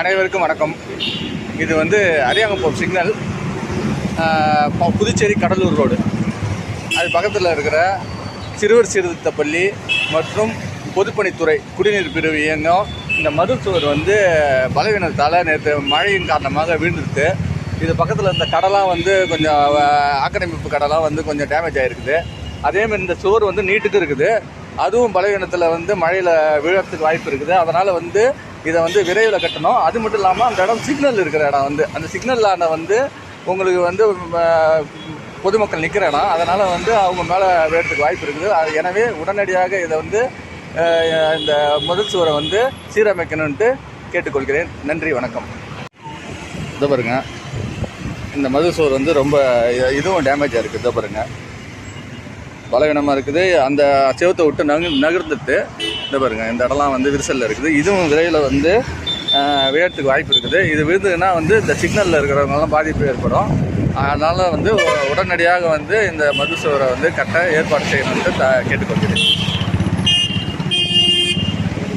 அனைவருக்கும் வணக்கம். இது வந்து அரியாங்கப்பூர் சிக்னல் புதுச்சேரி கடலூர் ரோடு. அது பக்கத்தில் இருக்கிற சிறுவர் சீர்திருத்தப்பள்ளி மற்றும் பொதுப்பணித்துறை குடிநீர் பிரிவு இயங்கும். இந்த மதுர் சுவர் வந்து பலவீனத்தால் நேற்று மழையின் காரணமாக வீழ்ந்துருது இது பக்கத்தில் இருந்த கடலாம் வந்து கொஞ்சம் ஆக்கிரமிப்பு கடலாம் வந்து கொஞ்சம் டேமேஜ் ஆகிருக்குது அதேமாதிரி இந்த சுவர் வந்து நீட்டுக்கு இருக்குது. அதுவும் பலவீனத்தில் வந்து மழையில் விழறதுக்கு வாய்ப்பு இருக்குது. அதனால் வந்து இதை வந்து விரைவில் கட்டணும். அது மட்டும் இல்லாமல் அந்த இடம் சிக்னல் இருக்கிற இடம் வந்து அந்த சிக்னலான வந்து உங்களுக்கு வந்து பொதுமக்கள் நிற்கிற இடம். அதனால் வந்து அவங்க மேலே வேறதுக்கு வாய்ப்பு இருக்குது. அது எனவே உடனடியாக இதை வந்து இந்த முதல் சுவரை வந்து சீரமைக்கணுன்ட்டு கேட்டுக்கொள்கிறேன். நன்றி வணக்கம். இதை பாருங்கள் இந்த மது சுவர் வந்து ரொம்ப இதுவும் டேமேஜாக இருக்குது. இதை பாருங்கள் பலவீனமாக இருக்குது. அந்த செவத்தை விட்டு நகு நகர்ந்துட்டு இந்த பாருங்கள் இந்த இடம்லாம் வந்து விரிசலில் இருக்குது. இதுவும் விரைவில் வந்து விழத்துக்கு வாய்ப்பு இருக்குது. இது விழுந்ததுன்னா வந்து இந்த சிக்னலில் இருக்கிறவங்களாம் பாதிப்பு ஏற்படும். அதனால் வந்து உடனடியாக வந்து இந்த மது சுவரை வந்து கட்ட ஏற்பாடு செய்யணும்னு த கேட்டுக்கொள்கிறேன்.